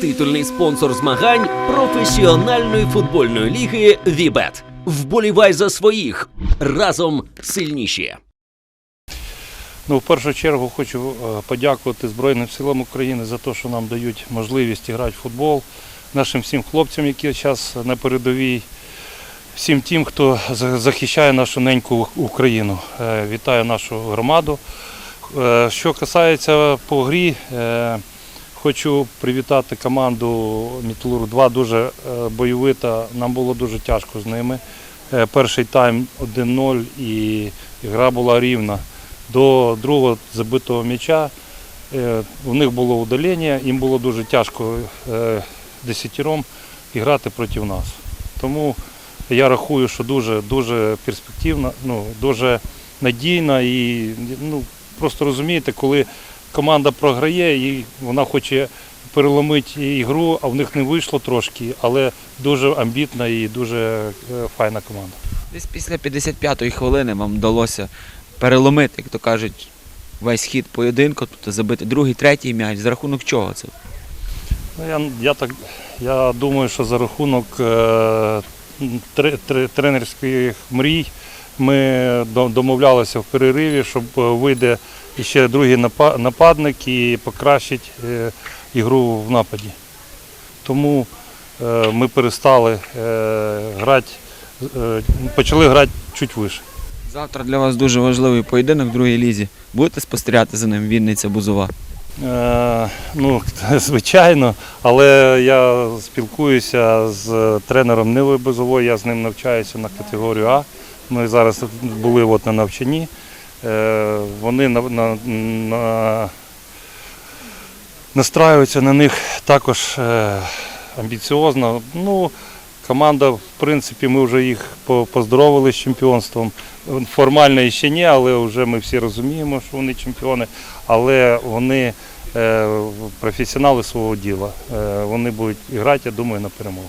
Титульний спонсор змагань професіональної футбольної ліги Вібет. Вболівай за своїх разом сильніші. Ну, в першу чергу хочу е, подякувати Збройним силам України за те, що нам дають можливість грати в футбол, нашим всім хлопцям, які зараз на передовій, всім тим, хто захищає нашу неньку Україну. Е, Вітаю нашу громаду. Е, Що касається по грі, хочу привітати команду Мітлур 2 дуже е, бойовита. Нам було дуже тяжко з ними. Е, Перший тайм 1-0 і гра була рівна до другого забитого м'яча. е, У них було удалення, їм було дуже тяжко десятіром грати проти нас. Тому я рахую, що дуже, дуже перспективна, ну, дуже надійна і ну, просто розумієте, коли команда програє і вона хоче переломити ігру, а в них не вийшло трошки, але дуже амбітна і дуже е, файна команда. Десь після 55-ї хвилини вам вдалося переломити, як то кажуть, весь хід поєдинку, тобто забити другий, третій м'яч. За рахунок чого це? Ну, я, я, так, я думаю, що за рахунок е, тре- тре- тренерських мрій ми домовлялися в перериві, щоб е, вийде ще другий нападник і покращить е, ігру в нападі. Тому е, ми перестали грати, почали грати чуть вище. Завтра для вас дуже важливий поєдинок в другій лізі. Будете спостерігати за ним Вінниця Бузова? Е, Ну, звичайно, але я спілкуюся з тренером Нивою Безовою, я з ним навчаюся на категорію А. Ми зараз були от на навчанні. Е, Вони на, на, на, настраюються на них також е, амбіціозно. Ну, команда, в принципі, ми вже їх поздоровили з чемпіонством. Формально ще ні, але вже ми всі розуміємо, що вони чемпіони. Але вони е, професіонали свого діла. Вони будуть грати, я думаю, на перемогу.